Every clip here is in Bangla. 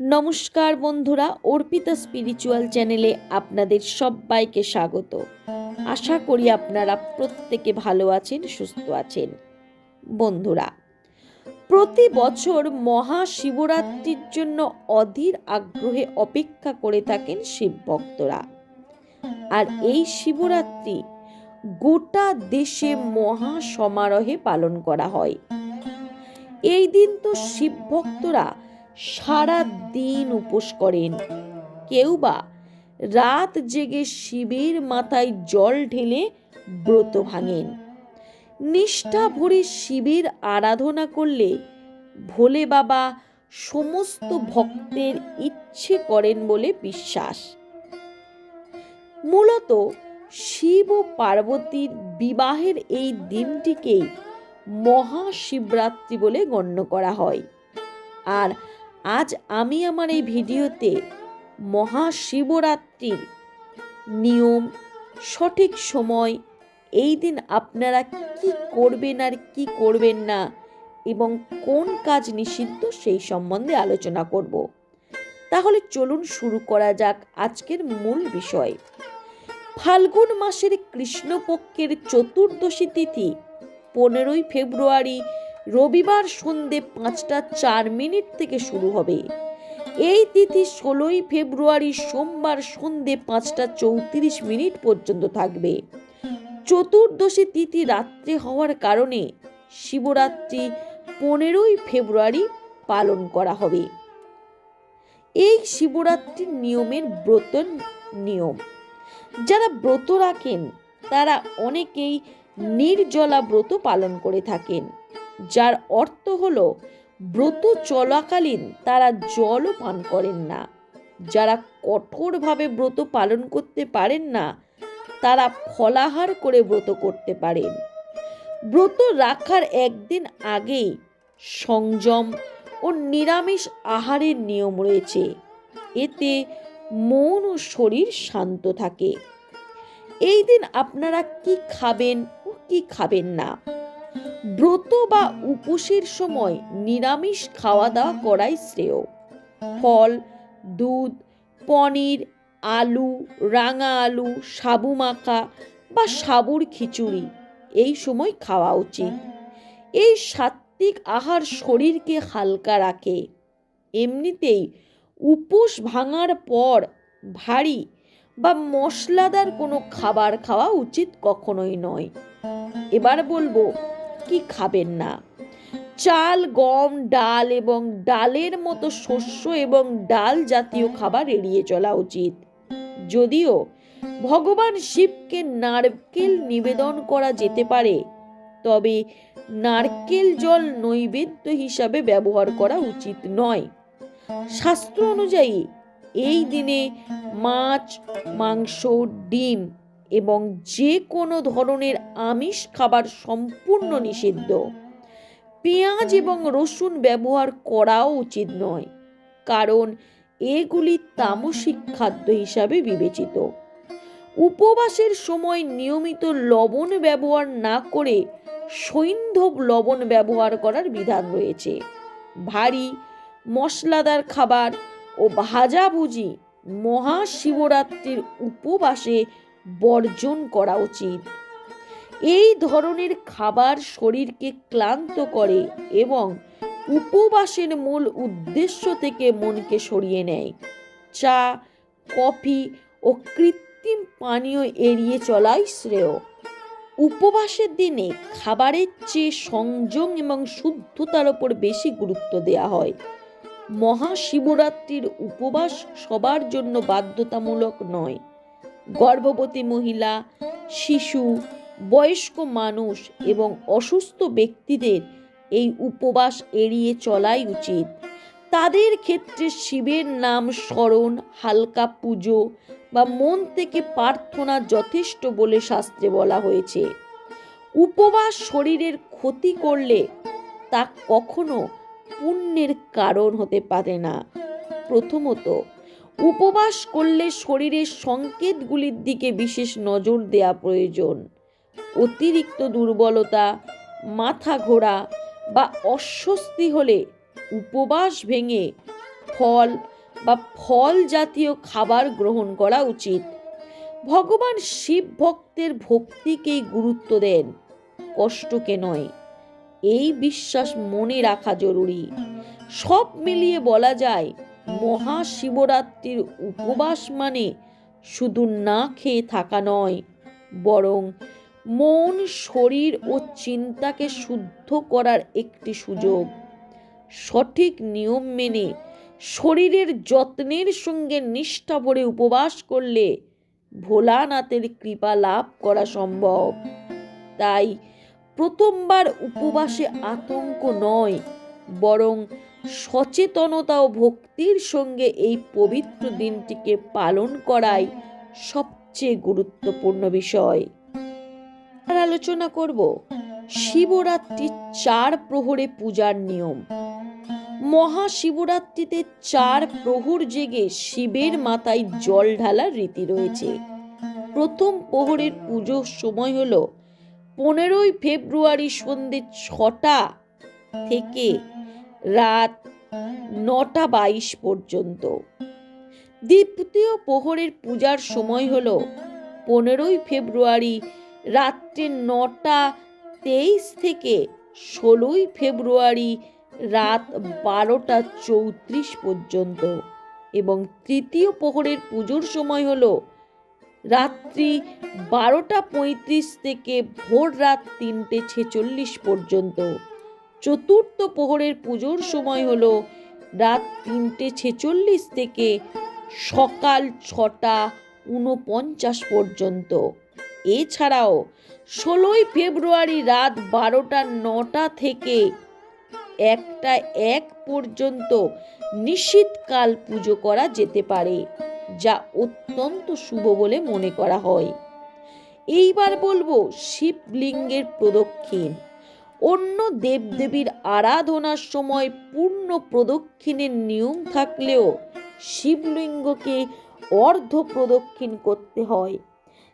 নমস্কার বন্ধুরা, অর্পিতা স্পিরিচুয়াল চ্যানেলে আপনাদের সবাইকে স্বাগত। আশা করি আপনারা প্রত্যেকে ভালো আছেন, সুস্থ আছেন। বন্ধুরা, প্রতি বছর মহাশিবরাত্রির জন্য অধীর আগ্রহে অপেক্ষা করে থাকেন শিব ভক্তরা। আর এই শিবরাত্রি গোটা দেশে মহা সমারোহে পালন করা হয়। এই দিন তো শিব ভক্তরা সারা দিন উপোস করেন। কেউ বা রাত জেগে শিবের মাথায় জল ঢেলে ব্রত ভাঙেন। নিষ্ঠা ভরে শিবের আরাধনা করলে ভোলে বাবা সমস্ত ভক্তের ইচ্ছে করেন বলে বিশ্বাস। মূলত শিব ও পার্বতীর বিবাহের এই দিনটিকেই মহাশিবরাত্রি বলে গণ্য করা হয়। আর আজ আমি আমার এই ভিডিওতে মহাশিবরাত্রির নিয়ম, সঠিক সময়, এই দিন আপনারা কি করবেন আর কি করবেন না এবং কোন কাজ নিষিদ্ধ সেই সম্বন্ধে আলোচনা করব। তাহলে চলুন শুরু করা যাক আজকের মূল বিষয়। ফাল্গুন মাসের কৃষ্ণপক্ষের চতুর্দশী তিথি, পনেরোই ফেব্রুয়ারি রবিবার সন্ধে পাঁচটা চার মিনিট থেকে শুরু হবে। এই তিথি ষোলোই ফেব্রুয়ারি সোমবার সন্ধে পাঁচটা চৌত্রিশ মিনিট পর্যন্ত থাকবে। চতুর্দশী তিথি রাত্রে হওয়ার কারণে শিবরাত্রি পনেরোই ফেব্রুয়ারি পালন করা হবে। এই শিবরাত্রির নিয়মের ব্রত নিয়ম। যারা ব্রত রাখেন, তারা অনেকেই নির্জলা ব্রত পালন করে থাকেন। যার অর্থ হল, ব্রত চলাকালীন তারা জলও পান করেন না। যারা কঠোরভাবে ব্রত পালন করতে পারেন না, তারা ফলাহার করে ব্রত করতে পারেন। ব্রত রাখার একদিন আগেই সংযম ও নিরামিষ আহারের নিয়ম রয়েছে। এতে মন ও শরীর শান্ত থাকে। এই দিন আপনারা কি খাবেন ও কি খাবেন না? ব্রত বা উপোসের সময় নিরামিষ খাওয়া দাওয়া করাই শ্রেয়। ফল, দুধ, পনির, আলু, রাঙা আলু, সাবু মাখা বা সাবুর খিচুড়ি এই সময় খাওয়া উচিত। এই সাত্বিক আহার শরীরকে হালকা রাখে। এমনিতেই উপোস ভাঙার পর ভারী বা মশলাদার কোনো খাবার খাওয়া উচিত কখনোই নয়। এবার বলব কি খাবেন না? চাল, গম, ডাল এবং ডালের মতো শস্য এবং ডাল জাতীয় খাবার এড়িয়ে চলা উচিত। যদিও ভগবান শিবকে নারকেল নিবেদন করা যেতে পারে, তবে নারকেল জল নৈবেদ্য হিসাবে ব্যবহার করা উচিত নয়। শাস্ত্র অনুযায়ী, এই দিনে মাছ, মাংস, ডিম এবং যে কোনো ধরনের আমিষ খাবার সম্পূর্ণ নিষিদ্ধ। পেঁয়াজ এবং রসুন ব্যবহার করাও উচিত নয়, কারণ এগুলি তামসিক খাদ্য হিসাবে বিবেচিত। উপবাসের সময় নিয়মিত লবণ ব্যবহার না করে সৈন্ধব লবণ ব্যবহার করার বিধান রয়েছে। ভারী, মশলাদার খাবার ও ভাজাভুজি মহাশিবরাত্রির উপবাসে বর্জন করা উচিত। এই ধরনের খাবার শরীরকে ক্লান্ত করে এবং উপবাসের মূল উদ্দেশ্য থেকে মনকে সরিয়ে নেয়। চা, কফি ও কৃত্রিম পানীয় এড়িয়ে চলাই শ্রেয়। উপবাসের দিনে খাবারের চেয়ে সংযম এবং শুদ্ধতার ওপর বেশি গুরুত্ব দেওয়া হয়। মহাশিবরাত্রির উপবাস সবার জন্য বাধ্যতামূলক নয়। গর্ভবতী মহিলা, শিশু, বয়স্ক মানুষ এবং অসুস্থ ব্যক্তিদের এই উপবাস এড়িয়ে চলাই উচিত। তাদের ক্ষেত্রে শিবের নাম স্মরণ, হালকা পুজো বা মন থেকে প্রার্থনা যথেষ্ট বলে শাস্ত্রে বলা হয়েছে। উপবাস শরীরের ক্ষতি করলে তা কখনো পুণ্যের কারণ হতে পারে না। প্রথমত উপবাস করলে শরীরের সংকেতগুলির দিকে বিশেষ নজর দেওয়া প্রয়োজন। অতিরিক্ত দুর্বলতা, মাথা ঘোরা বা অস্বস্তি হলে উপবাস ভেঙে ফল বা ফল জাতীয় খাবার গ্রহণ করা উচিত। ভগবান শিব ভক্তের ভক্তিকেই গুরুত্ব দেন, কষ্টকে নয়। এই বিশ্বাস মনে রাখা জরুরি। সব মিলিয়ে বলা যায় মহাশিবরাত্রির উপবাস মানে শুধু না খেয়ে থাকা নয়, বরং মন, শরীর ও চিন্তাকে শুদ্ধ করার একটি সুযোগ। সঠিক নিয়ম মেনে শরীরের যত্নের সঙ্গে নিষ্ঠা ভরে উপবাস করলে ভোলানাথের কৃপা লাভ করা সম্ভব। তাই প্রথমবার উপবাসে আতঙ্ক নয়, বরং সচেতনতা ও ভক্তির সঙ্গে এই পবিত্র দিনটিকে পালন করাই সবচেয়ে গুরুত্বপূর্ণ বিষয়। আর আলোচনা করব, শিবরাত্রির চার প্রহরে পূজার নিয়ম। মহাশিবরাত্রিতে চার প্রহর জেগে শিবের মাথায় জল ঢালার রীতি রয়েছে। প্রথম প্রহরের পুজোর সময় হলো পনেরোই ফেব্রুয়ারি সন্ধে ছটা থেকে রাত নটা বাইশ পর্যন্ত। দ্বিতীয় প্রহরের পূজার সময় হল পনেরোই ফেব্রুয়ারি রাত্রে নটা তেইশ থেকে ষোলোই ফেব্রুয়ারি রাত বারোটা চৌত্রিশ পর্যন্ত এবং তৃতীয় প্রহরের পুজোর সময় হল রাত্রি বারোটা পঁয়ত্রিশ থেকে ভোর রাত তিনটে ছেচল্লিশ পর্যন্ত। চতুর্থ প্রহরের পুজোর সময় হল রাত তিনটে ছেচল্লিশ থেকে সকাল ছটা উনপঞ্চাশ পর্যন্ত। এছাড়াও ষোলোই ফেব্রুয়ারি রাত বারোটা নটা থেকে একটা এক পর্যন্ত নিশীতকাল পুজো করা যেতে পারে, যা অত্যন্ত শুভ বলে মনে করা হয়। এইবার বলব শিবলিঙ্গের প্রদক্ষিণ। অন্য দেবদেবীর আরাধনার সময় পূর্ণ প্রদক্ষিণের নিয়ম থাকলেও শিবলিঙ্গকে অর্ধ প্রদক্ষিণ করতে হয়।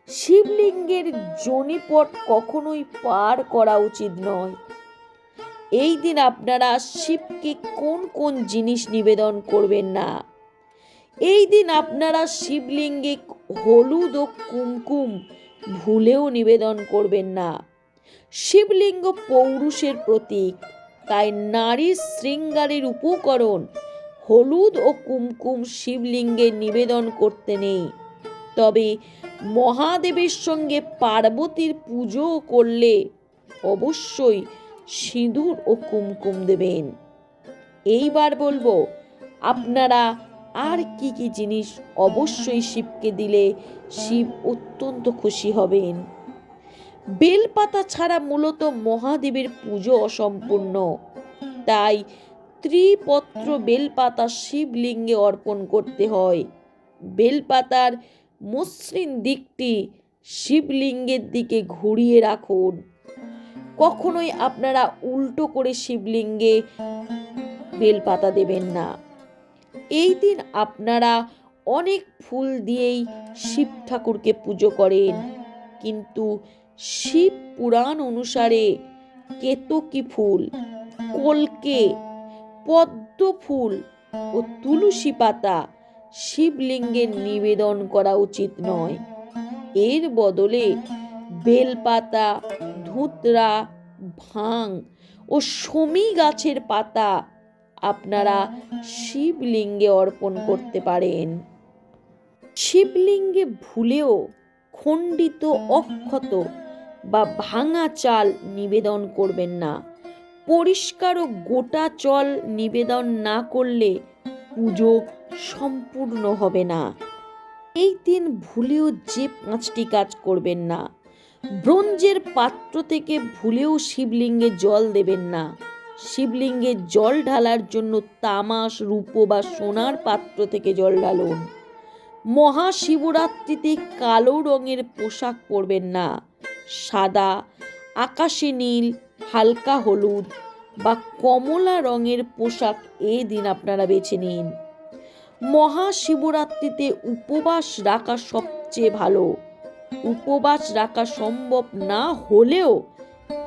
শিবলিঙ্গের জনিপট কখনোই পার করা উচিত নয়। এই দিন আপনারা শিবকে কোন কোন জিনিস নিবেদন করবেন না। এই দিন আপনারা শিবলিঙ্গে হলুদ ও কুমকুম ভুলেও নিবেদন করবেন না। শিবলিঙ্গ পৌরুষের প্রতীক। তাই নারীর শৃঙ্গারের উপকরণ হলুদ ও কুমকুম শিবলিঙ্গে নিবেদন করতে নেই। তবে মহাদেবের সঙ্গে পার্বতীর পুজো করলে অবশ্যই সিঁদুর ও কুমকুম দেবেন। এইবার বলব, আপনারা আর কি কি জিনিস অবশ্যই শিবকে দিলে শিব অত্যন্ত খুশি হবেন। বেলপাতা ছাড়া মূলত মহাদেবের পুজো অসম্পূর্ণ। তাই ত্রিপত্র বেলপাতা শিবলিঙ্গে অর্পণ করতে হয়। বেলপাতার মসৃণ দিকটি শিবলিঙ্গের দিকে ঘুরিয়ে রাখুন। কখনোই আপনারা উল্টো করে শিবলিঙ্গে বেলপাতা দেবেন না। এই দিন আপনারা অনেক ফুল দিয়েই শিব ঠাকুরকে পুজো করেন। কিন্তু শিব পুরাণ অনুসারে কেতকী ফুল, কলকে পদ্ম ফুল ও তুলসী পাতা শিবলিঙ্গে নিবেদন করা উচিত নয়। এর বদলে বেলপাতা, ধুতরা, ভাং ও সমী গাছের পাতা আপনারা শিবলিঙ্গে অর্পণ করতে পারেন। শিবলিঙ্গে ভুলেও খণ্ডিত অক্ষত বা ভাঙা চাল নিবেদন করবেন না। পরিষ্কার ও গোটা চল নিবেদন না করলে পুজো সম্পূর্ণ হবে না। এই দিন ভুলেও যে পাঁচটি কাজ করবেন না। ব্রোঞ্জের পাত্র থেকে ভুলেও শিবলিঙ্গে জল দেবেন না। শিবলিঙ্গে জল ঢালার জন্য তামাস রূপো বা সোনার পাত্র থেকে জল ঢালুন। মহাশিবরাত্রিতে কালো রঙের পোশাক পরবেন না। সাদা, আকাশে নীল, হালকা হলুদ বা কমলা রঙের পোশাক এই দিন আপনারা বেছে নিন। মহাশিবরাত্রিতে উপবাস রাখা সবচেয়ে ভালো। উপবাস রাখা সম্ভব না হলেও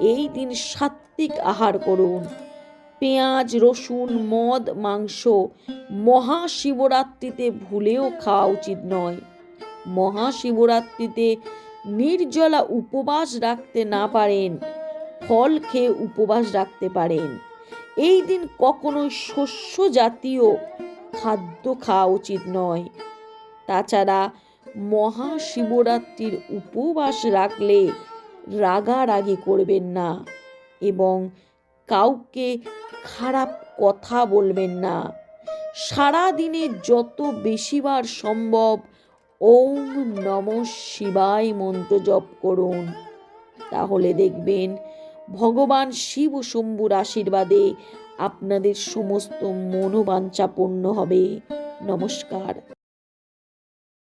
এই দিন সাত্বিক আহার করুন। পেঁয়াজ, রসুন, মদ, মাংস মহাশিবরাত্রিতে ভুলেও খাওয়া উচিত নয়। মহাশিবরাত্রিতে নির্জলা উপবাস রাখতে না পারেন, ফল খেয়ে উপবাস রাখতে পারেন। এই দিন কখনোই শস্য জাতীয় খাদ্য খাওয়া উচিত নয়। তাছাড়া মহাশিবরাত্রির উপবাস রাখলে রাগারাগি করবেন না এবং কাউকে খারাপ কথা বলবেন না। সারা দিনে যত বেশিবার সম্ভব ওম নম শিবায় মন্ত্র জপ করুন। তাহলে দেখবেন ভগবান শিব ও শম্ভুর আশীর্বাদে আপনাদের সমস্ত মনোবাঞ্ছা পূর্ণ হবে। নমস্কার।